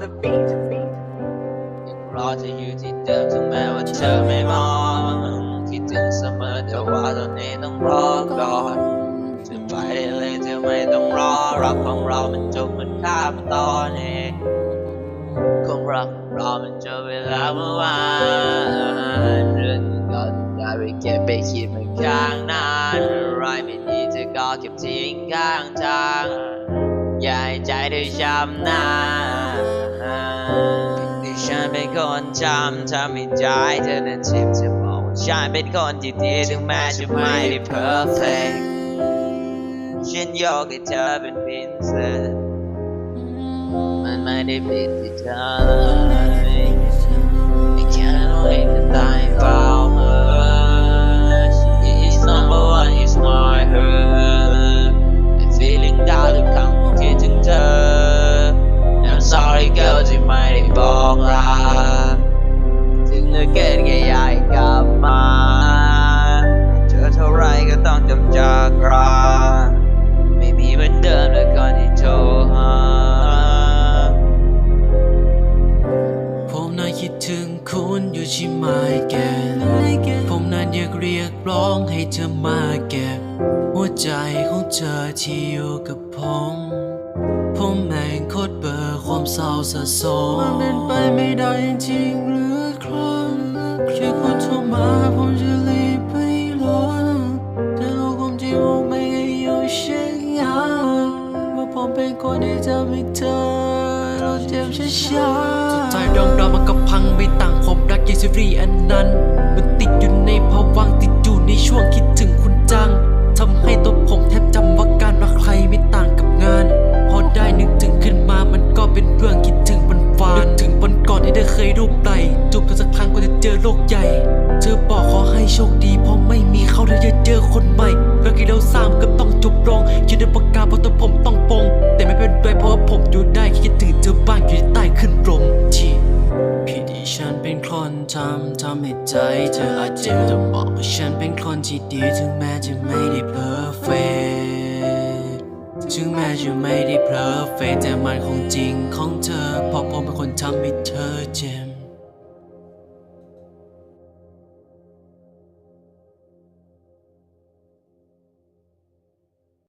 the beat ยังรอเธออยู่ที่เดิมถึงแม้ว่าเธอไม่มองคิดถึงเสมอแต่ว่าตอนนี้ต้องรอก่อนจะไปได้เลยเธอไม่ต้องรอรักของเรามันจบมันข้ามตอนนี้คงรักของเรามันจบเวลาเมื่อวานเรื่องเก่าๆอย่าไปเก็บไปคิดมันข้างนานอะไรไม่ดีเธอก็เก็บทิ้งข้างทาง อย่าให้ใจเธอช้ำนะที่ฉันเป็นคนจำทำให้ใจเธอนั้นเจ็บจะบอกว่าฉันเป็นคนที่ดีถึงแม้จะไม่ได้ perfect ฉันยกให้เธอเป็นพิเศษมันไม่ได้ผิดที่เธอ ลาถึงเลือเกินแค่ยากให้กลับมา เจอเท่าไรก็ต้องจำจากราไม่มีเหมือนเดิมเลยก่อนที่โทรหา ผมน่าคิดถึงคุณอยู่ใช่ไหมแก ผมนั้นอยากเรียกร้องให้เธอมาเก็บ หัวใจของเธอที่อยู่กับผม ผมแม่ เศร้าสะสมมันเป็นไปไม่ได้จริงๆหรือครับแค่คุณโทรมาผมจะรีบไปรอแต่รู้ความจริงผมไม่ได้อยู่เช่นนั้นว่าผมเป็นคนที่ทำให้เธอเราเจ็บช้าๆสุดท้ายเรื่องราวมันก็พังไม่ต่างผมรักยีซีรีส์อันนั้น มันติดอยู่ในภวัง โลกใหญ่ เธอบอกขอให้โชคดีเพราะไม่มีเขาเธอจะเจอคนใหม่เรื่องที่เราสางก็ต้องจบลงยืนในปากกาเพราะตัวผมต้องปง แต่ไม่เป็นไรเพราะผมอยู่ได้คิดถึงเธอบ้างอยู่ใต้ขึ้นลมที่พี่ที่ฉันเป็นคนทำทำให้ใจเธออาจเจ็บแต่บอกว่าฉันเป็นคนที่ดีถึงแม้จะไม่ได้เพอร์เฟถึงแม้จะไม่ได้เพลอเฟแต่มันคงจริงของเธอเพราะผมเป็นคนทำให้เธอเจ็บ